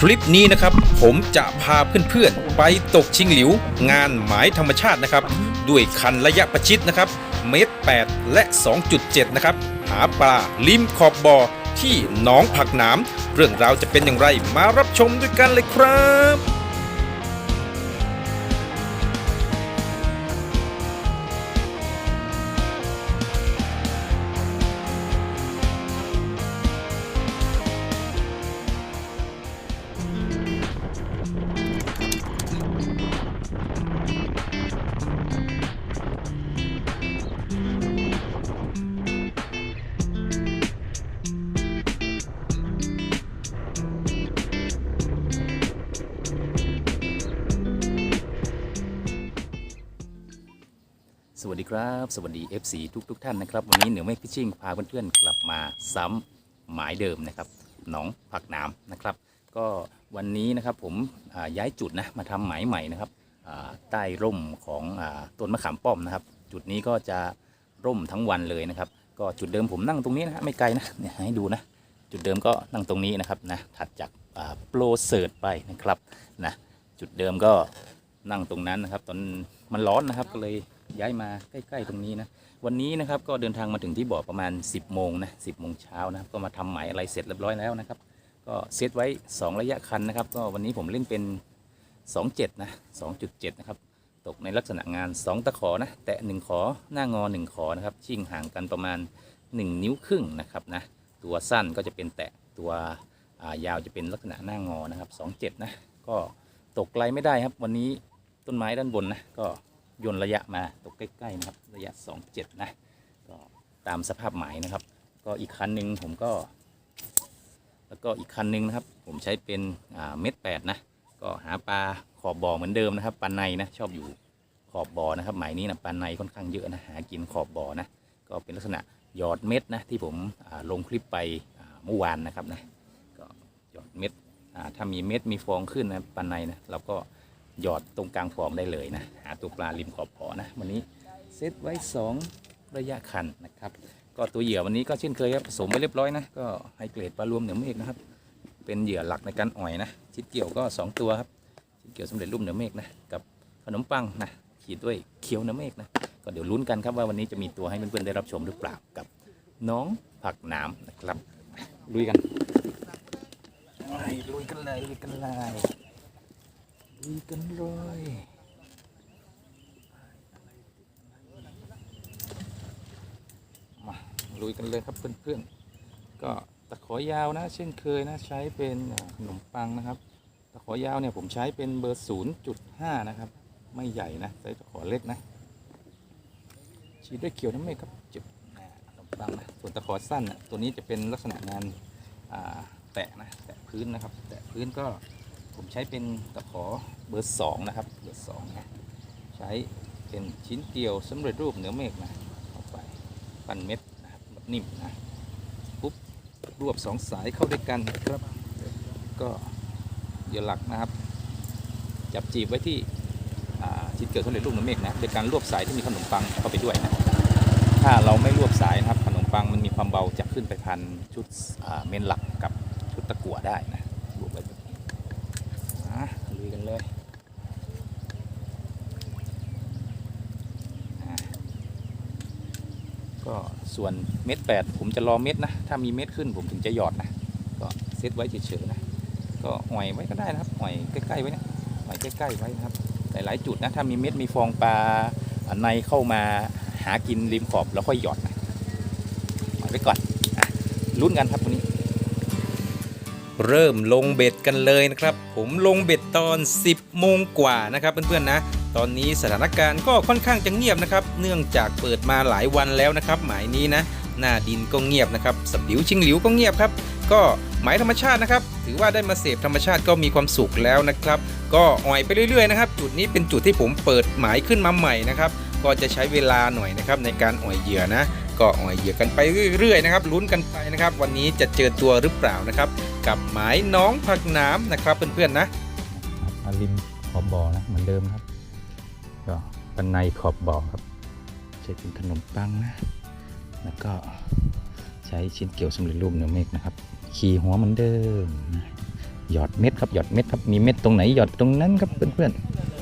คลิปนี้นะครับผมจะพาเพื่อนๆ ไปตกชิงหลิว งานหมายธรรมชาตินะครับ ด้วยคันระยะประชิดนะครับ เมตร 8 และ 2.7 นะครับ หาปลาริมขอบบ่อที่หนองผักหนาม เรื่องราวจะเป็นอย่างไรมารับชมด้วยกันเลยครับ วัสดีครับ สวัสดี FC ทุกทุกๆท่านนะครับ วันนี้เหนือเมฆพิชิ่งพาเพื่อนๆกลับมาซ้ำหมายเดิมนะครับหนองผักน้ำนะครับ ก็วันนี้นะครับผมย้ายจุดนะมาทำหมายใหม่นะครับใต้ร่มของอต้นมะขามป้อมนะครับ จุดนี้ก็จะร่มทั้งวันเลยนะครับ ก็จุดเดิมผมนั่งตรงนี้นะไม่ไกลนะเนี่ยให้ดูนะจุดเดิมก็นั่งตรงนี้นะครับนะถัดจากโปรเซิร์ตไปนะครับนะจุดเดิมก็นั่งตรงนั้นนะครับ ตอนมันร้อนนะครับก็เลย ย้ายมาใกล้ ๆ ตรงนี้นะวันนี้นะครับก็เดินทางมาถึงที่บ่อประมาณ 10โมงนะ10โมงเช้านะครับก็มาทำหมอะไรเสร็จเรียบร้อยแล้วนะครับ ก็เซตไว้ 2 ระยะคันนะครับ ก็วันนี้ผมเล่นเป็น 27นะ2.7 นะครับ ตกในลักษณะงาน 2 ตะขอนะ แตะ1ขอหน้างอ 1 ขอนะครับ ชิ่งห่างกันประมาณ 1 นิ้วครึ่งนะครับนะตัวสั้นก็จะเป็นแตะตัวายาวจะเป็นลักษณะหน้างอนะครับ 27 นะ ก็ตกไกลไม่ได้ครับ วันนี้ต้นไม้ด้านบนนะก็ ยนระยะมาตกใกล้ๆนะครับระยะ 27 นะก็ตามสภาพหมายนะครับ ก็อีกคันหนึ่งผมก็ แล้วก็อีกคันหนึ่งนะครับ ผมใช้เป็นเม็ดแปดนะก็หาปลาขอบบ่อเหมือนเดิมนะครับปลาในนะชอบอยู่ขอบบ่อนะครับหมายนี้นะปลาในค่อนข้างเยอะนะหากินขอบบ่อนะก็เป็นลักษณะหยอดเม็ดนะที่ผมลงคลิปไปเมื่อวานนะครับนะก็หยอดเม็ดถ้ามีเม็ดมีฟองขึ้นนะปลาในนะเราก็ หยอดตรงกลางฟองได้เลยนะ หาตัวปลาริมขอบบ่อนะ วันนี้เซตไว้สองระยะคันนะครับ ก็ตัวเหยื่อวันนี้ก็เช่นเคยครับผสมไปเรียบร้อยนะ ก็ไฮเกรดปลารวมเหนือเมฆนะครับ เป็นเหยื่อหลักในการอ่อยนะ ชิดเกี่ยวก็ 2 ตัวครับ ชิดเกี่ยวสำเร็จรูปเหนือเมฆนะ กับขนมปังนะ ขีดด้วยเคี้ยวเหนือเมฆนะ ก็เดี๋ยวลุ้นกันครับว่าวันนี้จะมีตัวให้เพื่อนๆได้รับชมหรือเปล่ากับน้องผักหน้ำนะครับ ลุยกันไลุยกันเลยลุยกันเลย ลุยกันเลยมาลุยกันเลยครับเพื่อนๆก็ตะขอยาวนะ เช่นเคยนะใช้เป็นขนมปังนะครับ ตะขอยาวเนี่ยผมใช้เป็นเบอร์ 0.5 นะครับ ไม่ใหญ่นะใช้ตะขอเล็กนะฉีดด้วยเขียวน้ำเมฆครับจุดขนมปังนะส่วนตะขอสั้นนะตัวนี้จะเป็นลักษณะงานแตะนะแตะพื้นนะครับ แตะพื้นก็ ผมใช้เป็นตะขอเบอร์2นะครับ เบอร์2นะ ใช้เป็นชิ้นเดียวสำเร็จรูปเหนือเมฆนะเข้าไปปั้นเม็ดนะครับนิ่มนะปุ๊บรวบสองสายเข้าด้วยกันครับ ก็เหยื่อหลักนะครับ จับจีบไว้ที่ชิ้นเกิดสำเร็จรูปเหมือเมฆนะโดยการรวบสายที่มีขนมปังเข้าไปด้วยนะถ้าเราไม่รวบสายนะครับขนมปังมันมีความเบาจะขึ้นไปพันชุดเมนหลักกับชุดตะกั่วได้นะรวบไว้ ยกันเลยก็ส่วนเม็ดแปดผมจะรอเม็ดนะ ถ้ามีเม็ดขึ้นผมถึงจะหยอดนะ ก็เซตไว้เฉยๆนะ ก็อ่อยไว้ก็ได้นะครับอ่อยใกล้ๆไว้นะอ่อยใกล้ๆไว้นะครับ หลายๆจุดนะ ถ้ามีเม็ดมีฟองปลาในเข้ามาหากินริมขอบแล้วค่อยหยอดนะอ่อยไว้ก่อนอะลุ้นกันครับวันนี้ เริ่มลงเบ็ดกันเลยนะครับ ผมลงเบ็ดตอน 10 โมงกว่านะครับเพื่อนๆนะ ตอนนี้สถานการณ์ก็ค่อนข้างจะเงียบนะครับ เนื่องจากเปิดมาหลายวันแล้วนะครับ หมายนี้นะ หน้าดินก็เงียบนะครับสับิวชิงหลิวก็เงียบครับ ก็หมายธรรมชาตินะครับ ถือว่าได้มาเสพธรรมชาติก็มีความสุขแล้วนะครับ ก็อ่อยไปเรื่อยๆนะครับ จุดนี้เป็นจุดที่ผมเปิดหมายขึ้นมาใหม่นะครับ ก็จะใช้เวลาหน่อยนะครับในการอ่อยเหยื่อนะ ก็อ่อยเหยื่อกันไปเรื่อยๆนะครับลุ้นกันไปนะครับ วันนี้จะเจอตัวหรือเปล่านะครับ กับหมายน้องผักน้ำนะครับเพื่อนๆนะอาริมขอบบ่อนะเหมือนเดิมครับก็ปันในขอบบ่อครับใช้เป็นขนมปังนะแล้วก็ใช้ชิ้นเกี่ยวสำเร็จรูปเนื้อเมฆนะครับ ขี่หัวเหมือนเดิมหยอดเม็ดครับหยอดเม็ดครับมีเม็ดตรงไหนหยอดตรงนั้นครับเพื่อนๆ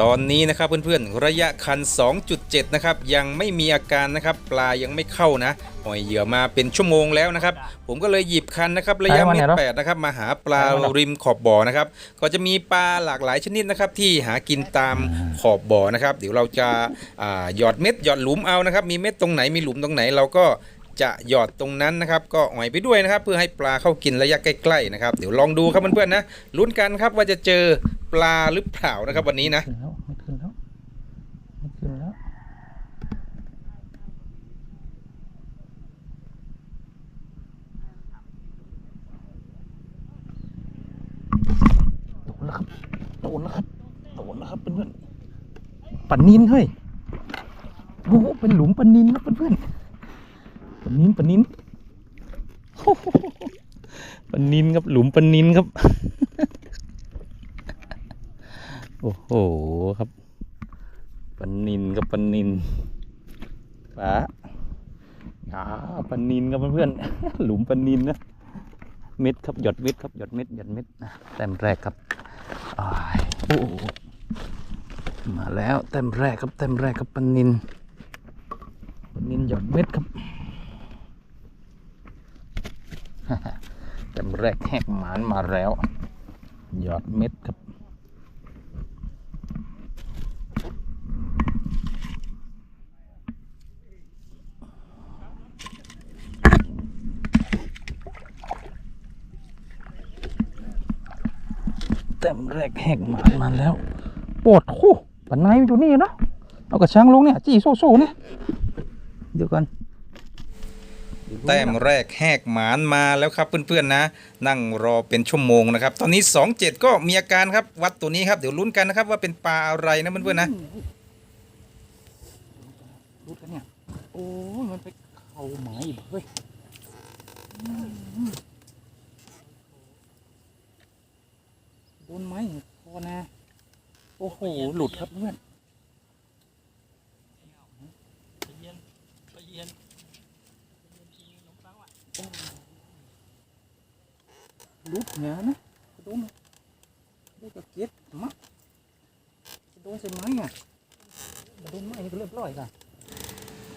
ตอนนี้นะครับเพื่อนๆ ระยะคัน 2.7 นะครับ ยังไม่มีอาการนะครับ ปลายังไม่เข้านะปล่อยเหยื่อมาเป็นชั่วโมงแล้วนะครับ ผมก็เลยหยิบคันนะครับ ระยะเมตรแปดนะครับ มาหาปลาริมขอบบ่อนะครับ ก็จะมีปลาหลากหลายชนิดนะครับ ที่หากินตามขอบบ่อนะครับ เดี๋ยวเราจะหยอดเม็ดหยอดหลุมเอานะครับ มีเม็ดตรงไหนมีหลุมตรงไหนเราก็จะหยอดตรงนั้นนะครับก็อ่อยไปด้วยนะครับ เพื่อให้ปลาเข้ากินระยะใกล้ๆนะครับ เดี๋ยวลองดูครับเพื่อนๆนะลุ้นกันครับว่าจะเจอ ปลาหรือเปล่านะครับ วันนี้นะขึ้นแล้วไม่ขึ้นแล้วไม่ขึ้นแล้วโดนแล้วครับโดนแล้วครับโดนแล้วครับเพื่อนๆปันนินเฮ้ยโอ้โหเป็นหลุมปันนินครับเพื่อนๆปันนินปันนินปันนินครับหลุมปันนินครับ โอ้โหครับปันนินกับปันนินป๋าอ่าปันนินครับเพื่อนๆหลุมปันนินนะเม็ดครับหยดเม็ดครับหยดเม็ดหยดเม็ดนะแต้มแรกครับโอ้โหมาแล้วแต้มแรกครับแต้มแรกครับปันนินปันนินหยดเม็ดครับแต้มแรกแหกหมานมาแล้ว หยอดเม็ดครับ มแรกแหกหมามาแล้วปวดคู่ปันไนมันอยู่นี่เนาะเอากระชังลงเนี่ยจี้โซ่ๆเนี่ยเดี๋ยวก่อนแต้มแรกแหกหมานมาแล้วครับเพื่อนๆนะ นั่งรอเป็นชั่วโมงนะครับ ตอนนี้ 27 ก็มีอาการครับ วัดตัวนี้ครับเดี๋ยวลุ้นกันนะครับ ว่าเป็นปลาอะไรนะเพื่อนๆนะรูดกันเนี่ยโอ้ยมันไปเข้าหมายอีกเฮ้ยอืมโด นไม้พอนะ โอ้โห หลุดครับเพื่อนลุดเหนือนะกระโดนได้กระเก็ดมะกระโดนใส่ไม้อะกระโดนไม้นี่ก็เรียบร้อยค่ะ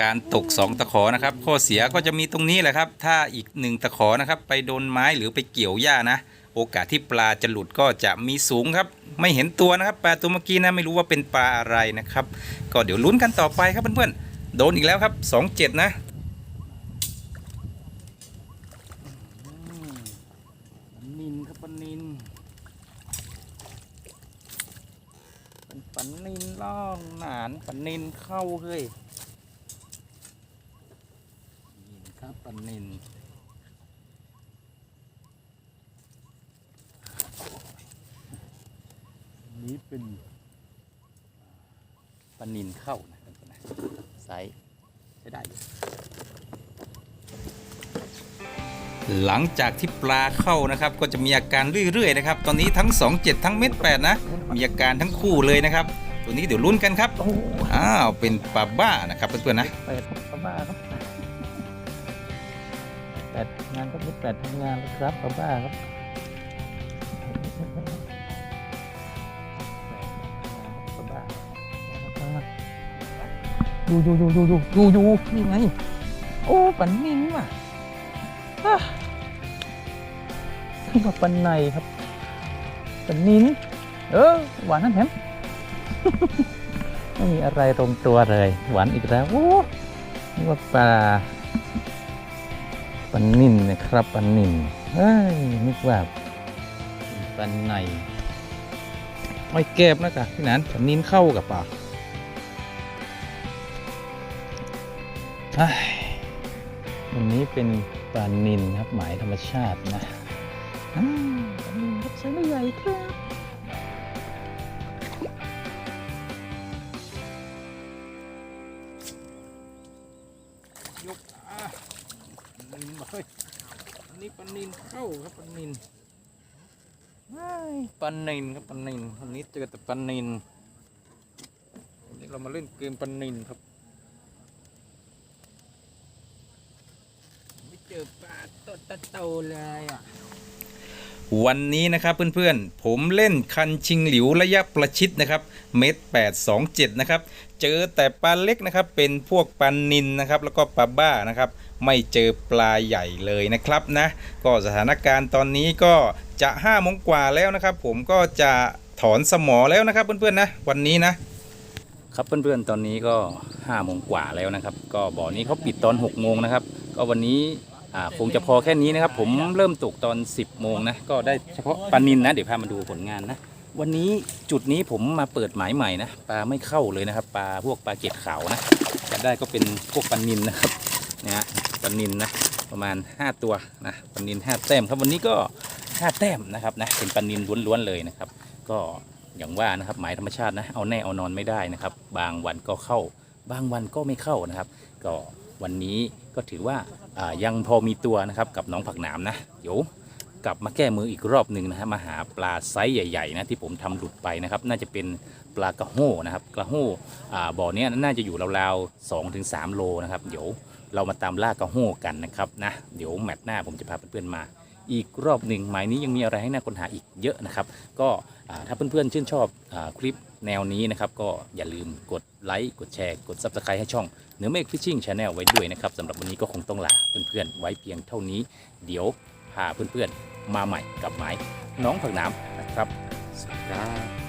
การตก 2 ตะขอนะครับข้อเสียก็จะมีตรงนี้แหละครับ ถ้าอีกหนึ่งตะขอนะครับ ไปโดนไม้หรือไปเกี่ยวหญ้านะ โอกาสที่ปลาจะหลุดก็จะมีสูงครับ ไม่เห็นตัวนะครับ ปลาตัวเมื่อกี้นะไม่รู้ว่าเป็นปลาอะไรนะครับ ก็เดี๋ยวลุ้นกันต่อไปครับเพื่อนๆโดนอีกแล้วครับ 27 นะปันนินครับปันนินเป็นปันนินล่องหนานปันนินเข้าเฮ้ยนี่ครับปันนินอันนี้เป็นปันนิน เข้านะไซส์ใช้ได้ หลังจากที่ปลาเข้านะครับ ก็จะมีอาการเรื่อยๆนะครับ ตอนนี้ทั้ง 27 ทั้งเม็ด8นะ มีอาการทั้งคู่เลยนะครับ ตัวนี้เดี๋ยวลุ้นกันครับอ้าวเป็นปลาบ้านะครับเพื่อนๆนะแปดป้าบ้าครับแปดงานก็มีแปดทำงานครับป้าบ้าครับ อยู่อยู่อยู่อยู่อยู่อยู่อยู่นี่ไงโอ้ปันนินว่ะอะขึ้นมาปันในครับปันนินเออหวานนั่นแถมไม่มีอะไรตรงตัวเลย หวานอีกแล้วโอ้นี่ว่าปลาปันนิ่นนะครับปันนิ่นเฮ้ยนึกว่าปันในไม่เก็บนะกะพี่นันปันนิ่นเข้ากับปลา วันนี้เป็นปลานินครับหมายธรรมชาตินะอ่าปลานินครับไซส์ไม่ใหญ่ครับยกอะปลานินมาเฮ้ยอันนี้ปลานินเข้าครับปลานินว้ายปลานินครับปลานินวันนี้เจอแต่ปลานินวันนี้เรามาเล่นเกมปลานินครับไม่ เจอปลาตัวโตๆเลยอะวันนี้นะครับเพื่อนๆ ผมเล่นคันชิงหลิวระยะประชิดนะครับเม็ด827นะครับ เจอแต่ปลาเล็กนะครับ เป็นพวกปลานินนะครับ แล้วก็ปลาบ้านะครับ ไม่เจอปลาใหญ่เลยนะครับนะ ก็สถานการณ์ตอนนี้ก็จะ5โมงกว่าแล้วนะครับ ผมก็จะถอนสมอแล้วนะครับเพื่อนๆนะวันนี้นะครับเพื่อนๆตอนนี้ก็5้าโมงกว่าแล้วนะครับ ก็บ่อนี้เขาปิดตอน6กโมงนะครับ ก็วันนี้อ่า คงจะพอแค่นี้นะครับ ผมเริ่มตกตอน 10บโมงนะ ก็ได้เฉพาะปลานินนะ เดี๋ยวพามาดูผลงานนะ วันนี้จุดนี้ผมมาเปิดหมายใหม่นะ ปลาไม่เข้าเลยนะครับ ปลาพวกปลาเกล็ดขาวนะจะได้ก็เป็นพวกปลานินนะครับนะฮะปลานินนะประมาณ 5 ตัวนะปลานิน 5 แต้มครับวันนี้ก็ 5 แต้มนะครับนะเป็นปลานินล้วนๆเลยนะครับ ก็อย่างว่านะครับหมายธรรมชาตินะเอาแน่เอานอนไม่ได้นะครับ บางวันก็เข้า บางวันก็ไม่เข้านะครับ ก็ วันนี้ก็ถือว่าายังพอมีตัวนะครับกับน้องผักหนามนะเดี๋ยวกลับมาแก้มืออีกรอบหนึ่งนะฮะมาหาปลาไซส์ใหญ่ๆนะที่ผมทำหลุดไปนะครับ น่าจะเป็นปลากระโห้นะครับกระโห้อ่าบ่อเนี้ยน่าจะอยู่ราวๆสองถึง3โลนะครับ เดี๋ยวเรามาตามล่ากระโห้กันนะครับนะเดี๋ยวแมตช์หน้าผมจะพาเพื่อนๆมา อีกรอบหนึ่งหมายนี้ยังมีอะไรให้น่าค้นหาอีกเยอะนะครับ ก็ถ้าเพื่อนๆชื่นชอบอคลิปแนวนี้นะครับ ก็อย่าลืมกดไลค์กดแชร์ กด Subscribe ให้ช่องเนื้อเมฆฟิชชิ่งชาแนลไว้ด้วยนะครับสำหรับวันนี้ก็คงต้องลาเพื่อนๆไว้เพียงเท่านี้ เดี๋ยวพาเพื่อนๆมาใหม่กับหมายน้องผักน้ำนะครับสวัสดีครับ